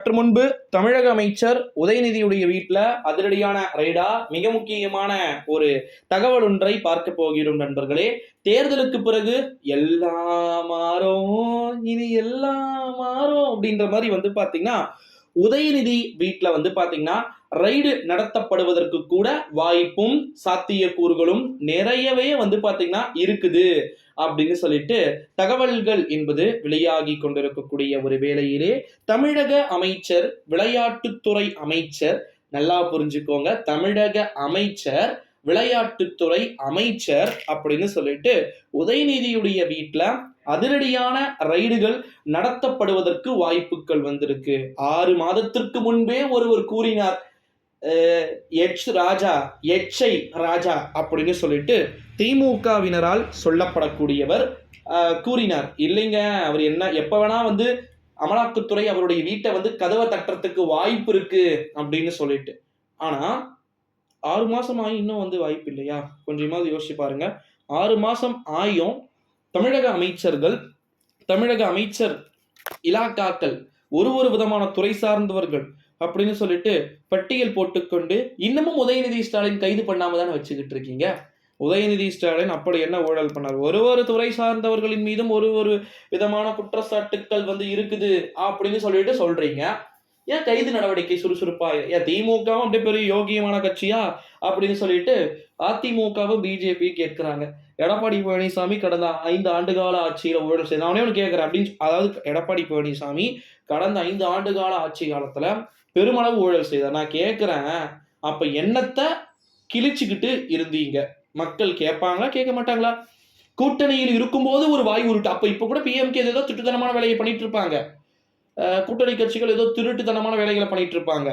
சற்று முன்பு தமிழக அமைச்சர் உதயநிதியுடைய வீட்டில் அதிரடியான ரைடா மிக முக்கியமான ஒரு தகவல் ஒன்றை பார்க்க போகிறோம் நண்பர்களே. தேர்தலுக்கு பிறகு எல்லாம் மாறும் இனி எல்லாம் மாறும் அப்படின்ற மாதிரி வந்து பாத்தீங்கன்னா உதயநிதி வீட்டில் வந்து பாத்தீங்கன்னா ரைடு நடத்தப்படுவதற்கு கூட வாய்ப்பும் சாத்தியக்கூறுகளும் நிறையவே வந்து பாத்தீங்கன்னா இருக்குது. அப்படின்னு சொல்லிட்டு தகவல்கள் என்பது வெளியாகி கொண்டிருக்கக்கூடிய ஒரு வேளையிலே தமிழக அமைச்சர் விளையாட்டுத்துறை அமைச்சர் நல்லா புரிஞ்சுக்கோங்க. தமிழக அமைச்சர் விளையாட்டுத்துறை அமைச்சர் அப்படின்னு சொல்லிட்டு உதயநிதியுடைய வீட்டில் அதிரடியான ரைடுகள் நடத்தப்படுவதற்கு வாய்ப்புகள் வந்திருக்கு. ஆறு மாதத்திற்கு முன்பே ஒருவர் கூறினார். எச் ராஜா எச்ஐ ராஜா அப்படின்னு சொல்லிட்டு திமுகவினரால் சொல்லப்படக்கூடியவர் கூறினார். இல்லைங்க அவர் என்ன எப்போ வேணா வந்து அமலாக்கத்துறை அவருடைய வீட்டை வந்து கதவை தட்டுறதுக்கு வாய்ப்பு இருக்கு அப்படின்னு சொல்லிட்டு. ஆனா ஆறு மாசம் ஆகி இன்னும் வந்து வாய்ப்பு இல்லையா? கொஞ்சமாவது யோசிச்சு பாருங்க. ஆறு மாசம் ஆயும் தமிழக அமைச்சர்கள் தமிழக அமைச்சர் இலாக்காக்கள் ஒரு ஒரு விதமான துறை சார்ந்தவர்கள் அப்படின்னு சொல்லிட்டு பட்டியல் போட்டுக்கொண்டு இன்னமும் உதயநிதி ஸ்டாலின் கைது பண்ணாம தானே வச்சுக்கிட்டு இருக்கீங்க? உதயநிதி ஸ்டாலின் அப்படி என்ன ஊழல் பண்ணார்? ஒரு ஒரு துறை சார்ந்தவர்களின் மீதும் ஒரு ஒரு விதமான குற்றச்சாட்டுக்கள் வந்து இருக்குது அப்படின்னு சொல்லிட்டு சொல்றீங்க. ஏன் கைது நடவடிக்கை சுறுசுறுப்பா? ஏன் திமுகவும் அப்படியே பெரிய யோகியமான கட்சியா? அப்படின்னு சொல்லிட்டு அதிமுகவும் பிஜேபி கேட்கிறாங்க. எடப்பாடி பழனிசாமி கடந்த ஐந்து ஆண்டு கால ஆட்சியில ஊழல் செய்த அவனே ஒன்று கேட்கிறேன். அப்படின்னு அதாவது எடப்பாடி பழனிசாமி கடந்த ஐந்து ஆண்டு கால ஆட்சி காலத்துல பெருமளவு ஊழல் செய்தார். நான் கேட்கிறேன். அப்ப என்னத்தை கிழிச்சுக்கிட்டு இருந்தீங்க? மக்கள் கேட்பாங்களா? கேட்க மாட்டாங்களா? கூட்டணியில் இருக்கும்போது ஒரு வாய் உருட்டு. அப்போ இப்போ கூட பிஎம்கே ஏதோ திட்டுத்தனமான வேலையை பண்ணிட்டு இருப்பாங்க. கூட்டணி கட்சிகள் ஏதோ திருட்டுத்தனமான வேலைகளை பண்ணிட்டு இருப்பாங்க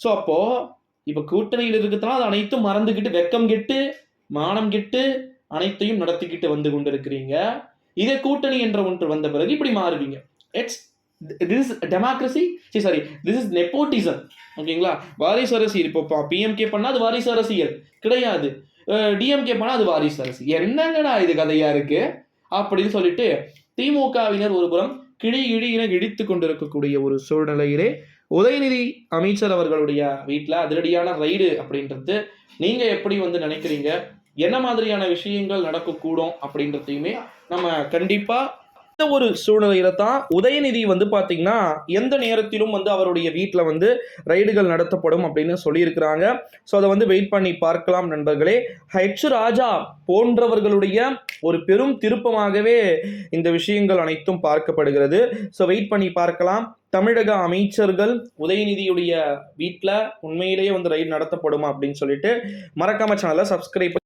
ஸோ அப்போது இப்போ கூட்டணியில் இருக்கிறதுனால அது அனைத்தும் மறந்துக்கிட்டு வெக்கம் கெட்டு மானம் கெட்டு அனைத்தையும் நடத்திக்கிட்டு வந்து கொண்டிருக்கிறீங்க. இதே கூட்டணி என்ற ஒன்று வந்த பிறகு இப்படி மாறுவீங்க. இட்ஸ் திஸ் இஸ் டெமோக்ரஸி சரி சாரி திஸ் இஸ் நெப்போட்டிசம் ஓகேங்களா? வாரிசு அரசியல் இப்போ பிஎம்கே பண்ணால் அது வாரிசு அரசியல். கிடையாது. டிஎம்கே பண்ணால் அது வாரிசு அரசியல். என்னங்கடா இது கதையாக இருக்குது அப்படின்னு சொல்லிட்டு திமுகவினர் ஒருபுறம் கிழி கிழி என இடித்து கொண்டிருக்கக்கூடிய ஒரு சூழ்நிலையிலே உதயநிதி அமைச்சர் அவர்களுடைய வீட்டில் அதிரடியான ரைடு அப்படின்றது நீங்கள் எப்படி வந்து நினைக்கிறீங்க? என்ன மாதிரியான விஷயங்கள் நடக்கக்கூடும் அப்படின்றதையுமே நம்ம கண்டிப்பாக இந்த ஒரு சூழ்நிலையில தான் உதயநிதி வந்து பாத்தீங்கன்னா எந்த நேரத்திலும் வந்து அவருடைய வீட்டில் வந்து ரைடுகள் நடத்தப்படும் அப்படின்னு சொல்லியிருக்கிறாங்க. ஸோ அதை வந்து வெயிட் பண்ணி பார்க்கலாம் நண்பர்களே. ஹெச் ராஜா போன்றவர்களுடைய ஒரு பெரும் திருப்பமாகவே இந்த விஷயங்கள் அனைத்தும் பார்க்கப்படுகிறது. ஸோ வெயிட் பண்ணி பார்க்கலாம். தமிழக அமைச்சர்கள் உதயநிதியுடைய வீட்டில் உண்மையிலேயே வந்து ரைடு நடத்தப்படுமா அப்படின்னு சொல்லிட்டு மறக்காம சேனலை சப்ஸ்கிரைப்